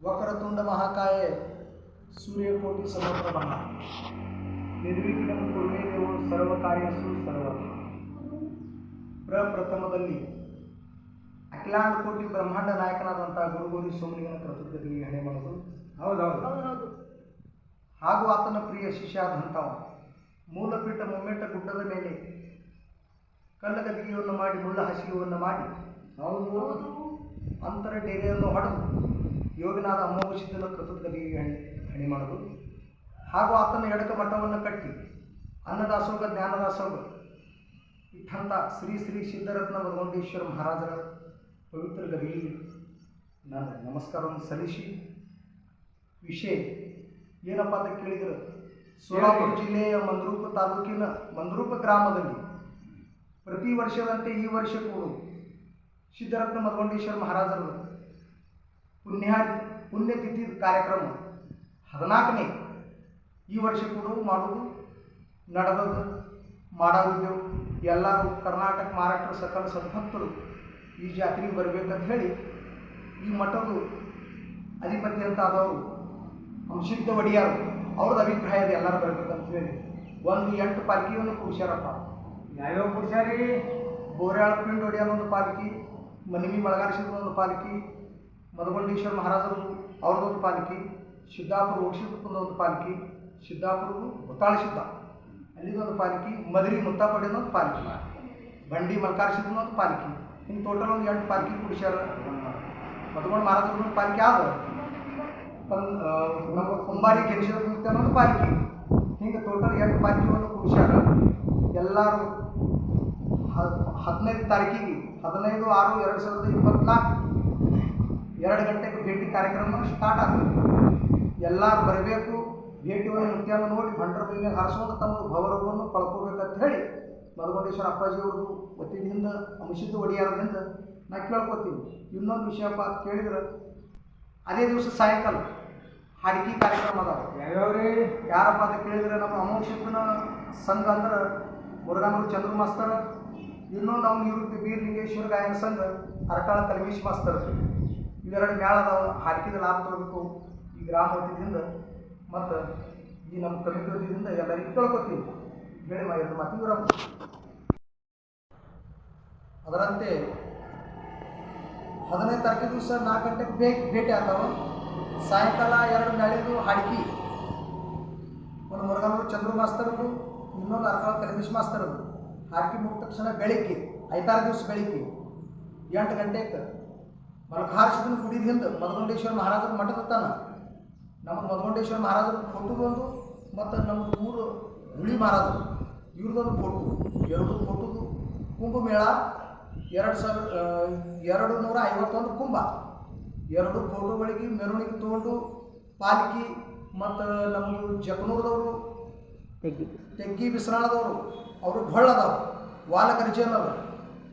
ವಕ್ರತುಂಡ ಮಹಾಕಾಯ ಸೂರ್ಯಕೋಟಿ ಸಮಪ್ರಭ ನಿರ್ವಿಘ್ನಂ ಕುರುಮೇ ದೇವ ಸರ್ವ. ಕಾರ್ಯಸು ಸರ್ವ ಪ್ರಪ್ರಥಮದಲ್ಲಿ ಅಖಿಲಾಂಡ ಕೋಟಿ ಬ್ರಹ್ಮಾಂಡ ನಾಯಕನಾದಂಥ ಗುರುಗೌರಿ ಸೋಮನಿಗನ ಕೃತಜ್ಞತೆಗೆ ಹಣೆ ಮಾಡೋದು. ಹೌದೌದು. ಹಾಗೂ ಆತನ ಪ್ರಿಯ ಶಿಷ್ಯ ಆದಂಥವ ಮೂಲಪೀಠ ಮೊಮ್ಮೆಟ್ಟ ಗುಡ್ಡದ ಮೇಲೆ ಕಲ್ಲಗದಿಗೆಯನ್ನು ಮಾಡಿ ಮುಳ್ಳ ಹಸಿಗೆಯನ್ನು ಮಾಡಿ ಹೌದು. ಅಂತರ ಡೇರೆಯನ್ನು ಹೊಡೆದು ಯೋಗಿನಾದ ಅಮೋಘಸಿದ್ದನ ಕೃತಜ್ಞತೆಗೆ ಹಣೆ ಹಣೆ ಮಾಡೋದು ಹಾಗೂ ಆತನ ಎಡಕ ಮಠವನ್ನು ಕಟ್ಟಿ ಅನ್ನದಾಸೋಗ ಜ್ಞಾನದಾಸೋಗ ಇಟ್ಟಂಥ ಶ್ರೀ ಶ್ರೀ ಸಿದ್ಧರತ್ನ ಮದಗೊಂಡೇಶ್ವರ ಮಹಾರಾಜರ ಪವಿತ್ರ ಗದಿಯಲ್ಲಿ ನಾನು ನಮಸ್ಕಾರವನ್ನು ಸಲ್ಲಿಸಿ ವಿಷಯ ಏನಪ್ಪ ಅಂತ ಕೇಳಿದರೆ ಸೋಲಾಪುರ ಜಿಲ್ಲೆಯ ಮಂದ್ರೂಪ ತಾಲೂಕಿನ ಮಂದ್ರೂಪ ಗ್ರಾಮದಲ್ಲಿ ಪ್ರತಿ ವರ್ಷದಂತೆ ಈ ವರ್ಷ ಕೂಡ ಸಿದ್ಧರತ್ನ ಮದಗೊಂಡೇಶ್ವರ ಮಹಾರಾಜರ ಪುಣ್ಯ ಪುಣ್ಯತಿಥಿ ಕಾರ್ಯಕ್ರಮ ಹದಿನಾಲ್ಕನೇ ಈ ವರ್ಷ ಕೂಡ ಮಾಡೋದು ನಡೆದದ್ದು ಮಾಡೋದಿದ್ದೆವು ಎಲ್ಲರೂ ಕರ್ನಾಟಕ ಮಹಾರಾಷ್ಟ್ರ ಸಕಲ ಸದ್ಭಕ್ತರು ಈ ಜಾತ್ರೆಗೆ ಬರಬೇಕಂತ ಹೇಳಿ ಈ ಮಠದ ಅಧಿಪತಿ ಅಂತ ಆದವರು ಅಂಶಿದ್ದ ಒಡಿಯಾರು ಅವ್ರದ್ದು ಅಭಿಪ್ರಾಯ ಅದು ಎಲ್ಲರೂ ಬರಬೇಕಂತ ಹೇಳಿ. ಒಂದು ಎಂಟು ಪಾಲ್ಕಿಯನ್ನು ಕೂಡ್ಸ್ಯಾರಪ್ಪ ಯಾವ್ಯಾವ ಪುರುಷಾರಿ ಬೋರ್ಯಾಳ ಪಿಂಡ್ ಒಡಿಯಾನ ಒಂದು ಪಾಲ್ಕಿ ಮನಿಮಿ ಮಳಗಾರಿಸಿದ ಒಂದು ಪಾಲ್ಕಿ ಮದಗೊಂಡೇಶ್ವರ ಮಹಾರಾಜರು ಅವ್ರದ್ದೊಂದು ಪಾಲ್ಕಿ, ಸಿದ್ದಾಪುರ ಓಡಿಸಿದ ಒಂದು ಪಾಲಕಿ ಸಿದ್ದಾಪುರ ಹುತ್ತಾಳ ಸಿದ್ಧ. ಅಲ್ಲಿದೊಂದು ಪಾಲಿಕೆ, ಮದರಿ ಮುತ್ತಾಪಡಿನ ಒಂದು ಪಾಲಿಕೆ. ಬಂಡಿ ಮಲ್ಕಾರಿಸಿದ ಒಂದು ಪಾಲಿಕೆ. ಇನ್ನು ಟೋಟಲ್ ಒಂದು ಎಂಟು ಪಾಲ್ಕಿ ಕುಡಿಸ್ಯಾರ ಮದಗೊಂಡು ಮಹಾರಾಜರ ಪಾಲಿಕೆ ಆದ. ನಮ್ಮ ಕುಂಬಾರಿ ಗೆಣಸಿದ ಒಂದು ಪಾಲಿಕೆ. ಹಿಂಗೆ ಟೋಟಲ್ ಎಂಟು ಪಾಲ್ಕಿಯನ್ನು ಕುಡಿಸ್ಯಾರ ಎಲ್ಲರೂ ಹದಿನೈದು ತಾರೀಕಿಗೆ, ಹದಿನೈದು ಆರು ಎರಡು ಸಾವಿರದ ಇಪ್ಪತ್ನಾಲ್ಕು. ಎರಡು ಗಂಟೆಗೆ ಭೇಟಿ ಕಾರ್ಯಕ್ರಮ ಸ್ಟಾರ್ಟ್ ಆಗ್ತದೆ ಎಲ್ಲರೂ ಬರಬೇಕು ಭೇಟಿಯನ್ನು ನೃತ್ಯವನ್ನು ನೋಡಿ ಭಂಡರ ಮೇಲೆ ಹರಿಸೋದು ತಮ್ಮ ಗೌರವವನ್ನು ಕಳ್ಕೋಬೇಕಂತ ಹೇಳಿ ಮದಗೊಂಡೇಶ್ವರ ಅಪ್ಪಾಜಿಯವ್ರದ್ದು ವತಿಯಿಂದ ಅಂಶಿದ್ದು ಒಡೆಯಾರದಿಂದ ನಾ ಕೇಳ್ಕೊತೀವಿ ಇನ್ನೊಂದು ವಿಷಯಪ್ಪ ಅಂತ ಕೇಳಿದ್ರೆ ಅದೇ ದಿವಸ ಸಾಯಂಕಾಲ ಹಾಡಿಕೆ ಕಾರ್ಯಕ್ರಮ ಅದಾವ ಯಾವ್ಯಾವ್ರಿ? ಯಾರಪ್ಪ ಅಂತ ಕೇಳಿದ್ರೆ ನಮ್ಮ ಅಮೋಕ್ಷಿತನ ಸಂಘ ಅಂದ್ರೆ ಮುರುಗಾಮರು ಚಂದ್ರ ಮಾಸ್ತರ್ ಇನ್ನೊಂದು ಅವ್ನು ನಿವೃತ್ತಿ ಬೀರ್ಲಿಂಗೇಶ್ವರ ಗಾಯನ ಸಂಘ ಅರಕಾಳ ಕಲ್ಮೇಶ್ ಮಾಸ್ತರ್. ಇವೆರಡು ಮ್ಯಾಳ ಅದಾವ. ಹಾಕಿದ ಲಾಭ ತಗೋಬೇಕು. ಈ ವತಿಯಿಂದ ಮತ್ತು ಈ ನಮ್ಮ ಕಮಿಟಿ ಎಲ್ಲರಿಗೂ ಕೇಳ್ಕೊತೀವಿ ಹೇಳಿ ಮಾ, ಎರಡು ಮಾತು ಇವ್ರ ಅದರಂತೆ ಹದಿನೈದು ತಾರೀಕು ದಿವಸ ನಾಲ್ಕು ಗಂಟೆಗೆ ಬೇಗ ಭೇಟಿ ಆಗ್ತಾವೆ. ಸಾಯಂಕಾಲ ಎರಡು ಮ್ಯಾಳಿದು ಹಾಡಿಕೆ ಒಂದು ಮುರುಗನೂರು ಚಂದ್ರ ಮಾಸ್ತರದು ಇನ್ನೊಂದು ಅರ್ಕಾಳು ಕಲ್ಮೇಶ್ ಮಾಸ್ತರದು ಹಾಡಿಕೆ ಮುಗಿದ ತಕ್ಷಣ ಬೆಳಿಗ್ಗೆ, ಐದಾರು ದಿವಸ ಬೆಳಿಗ್ಗೆ, ಎಂಟು ಗಂಟೆಗೆ ಮಲ್ಕಾರ್ಷಿದನ ಗುಡಿದ ಹಿಂದೆ ಮದಗೊಂಡೇಶ್ವರ ಮಹಾರಾಜರ ಮಠದ ತನ. ನಮ್ಮ ಮದಗೊಂಡೇಶ್ವರ ಮಹಾರಾಜರ ಫೋಟೋ ಒಂದು ಮತ್ತು ನಮ್ಮದು ಊರು ಹುಳಿ ಮಹಾರಾಜರು ಇವ್ರದ್ದೊಂದು ಫೋಟೋ ಎರಡು ಫೋಟೋದು ಕುಂಭಮೇಳ ಎರಡು ಸಾವಿರ ಎರಡು ನೂರ ಐವತ್ತೊಂದು ಕುಂಭ. ಎರಡು ಫೋಟೋಗಳಿಗೆ ಮೆರವಣಿಗೆ ತೊಗೊಂಡು ಪಾಲ್ಕಿ ಮತ್ತು ನಮ್ಮದು ಜಕನೂರದವರು ತೆಗ್ಗಿ. ಬಿಸ್ರಾಳದವರು ಅವರು ಭಳ್ಳದವರು ವಾಲಕರಿಜೇನವರು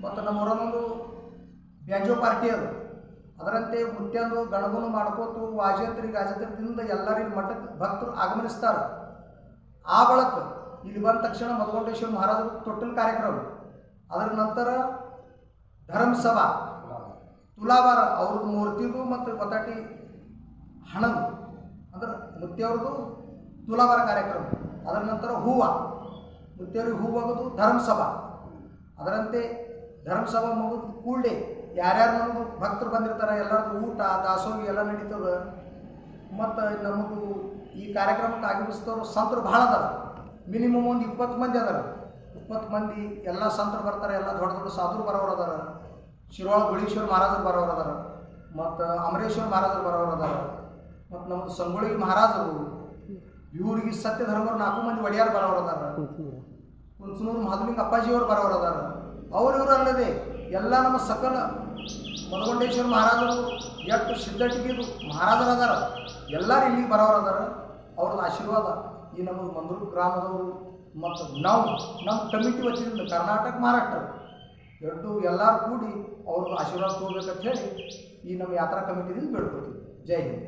ಮತ್ತು ನಮ್ಮ ಊರಲ್ಲೊಂದು ಬ್ಯಾಂಜೋ ಪಾರ್ಟಿ ಅದು ಅದರಂತೆ ಮುತ್ಯಂದು ಗಣಗುನು ಮಾಡ್ಕೋತು ವಾಜಂತ್ರಿ ಗಾಜೇತ್ರಿದಿಂದ ಎಲ್ಲರಿಗೂ ಮಠಕ್ಕೆ ಭಕ್ತರು ಆಗಮನಿಸ್ತಾರೆ. ಆ ಬಳಕ ಇಲ್ಲಿ ಬಂದ ತಕ್ಷಣ ಮಧುಗೊಂಡೇಶ್ವರ ಮಹಾರಾಜರು ತೊಟ್ಟಲ್ ಕಾರ್ಯಕ್ರಮ. ಅದರ ನಂತರ ಧರ್ಮಸಭಾ, ತುಲಾವಾರ ಅವ್ರದ್ದು ಮೂರ್ತಿದು ಮತ್ತು ಒತ್ತಾಟಿ ಹಣದು ಅಂದ್ರೆ ಮುತ್ಯವ್ರದ್ದು ತುಲಾವಾರ ಕಾರ್ಯಕ್ರಮ. ಅದರ ನಂತರ ಹೂವ, ಮುತ್ಯವ್ರಿಗೆ ಹೂವಾಗೋದು ಧರ್ಮಸಭಾ. ಅದರಂತೆ ಧರ್ಮಸಭಾ ಮುಗಿದ ಕೂಡಲೇ ಯಾರ್ಯಾರು ನಮ್ಮದು ಭಕ್ತರು ಬಂದಿರ್ತಾರೆ ಎಲ್ಲರದ್ದು ಊಟ ದಾಸೋಗಿ ಎಲ್ಲ ನಡೀತದ. ಮತ್ತು ನಮಗೂ ಈ ಕಾರ್ಯಕ್ರಮಕ್ಕೆ ಆಗಮಿಸಿದವರು ಸಂತರು ಭಾಳ ಅದಾರ. ಮಿನಿಮಮ್ ಒಂದು ಇಪ್ಪತ್ತು ಮಂದಿ ಅದಾರ. ಇಪ್ಪತ್ತು ಮಂದಿ ಎಲ್ಲ ಸಂತರು ಬರ್ತಾರೆ, ಎಲ್ಲ ದೊಡ್ಡ ದೊಡ್ಡ ಸಾಧುರು ಬರೋರು ಅದಾರ. ಶಿರೋಳ ಗುಳೀಶ್ವರ ಮಹಾರಾಜರು ಬರೋರು ಅದಾರ. ಮತ್ತು ಅಮರೇಶ್ವರ ಮಹಾರಾಜರು ಬರೋರು ಅದಾರ. ಮತ್ತು ನಮ್ಮದು ಸಂಗೊಳ್ಳಿ ಮಹಾರಾಜರು, ಇವರಿಗೆ ಸತ್ಯ ಧರ್ಮರು ನಾಲ್ಕು ಮಂದಿ ಒಡೆಯಾರು ಬರೋರು ಅದಾರ. ಕುಂಚನೂರು, ಮಹದಲಿಂಗ ಅಪ್ಪಾಜಿಯವರು ಬರೋರು ಅದಾರ. ಅವ್ರು ಇವರು ಅಲ್ಲದೆ ಎಲ್ಲ ನಮ್ಮ ಸಕಲ ಮನಗೊಂಡೇಶ್ವರ ಮಹಾರಾಜರು ಎಷ್ಟು ಸಿದ್ಧಟಿಗಿದು ಮಹಾರಾಜರು ಅದಾರ ಎಲ್ಲರೂ ಇಲ್ಲಿಗೆ ಬರೋರು ಅದಾರ ಅವ್ರದ್ದು ಆಶೀರ್ವಾದ ಈ ನಮ್ಮ ಮಂದ್ರೂರು ಗ್ರಾಮದವರು ಮತ್ತು ನಾವು, ನಮ್ಮ ಕಮಿಟಿ ವತಿಯಿಂದ ಕರ್ನಾಟಕ ಮಹಾರಾಷ್ಟ್ರ ಎರಡು ಎಲ್ಲರೂ ಕೂಡಿ ಅವ್ರದ್ದು ಆಶೀರ್ವಾದ ತೋರ್ಬೇಕಂತ ಹೇಳಿ ಈ ನಮ್ಮ ಯಾತ್ರಾ ಕಮಿಟಿದಿಂದ ಬೇಡ್ಕೊತೀವಿ ಜೈ ಹಿಂದ್.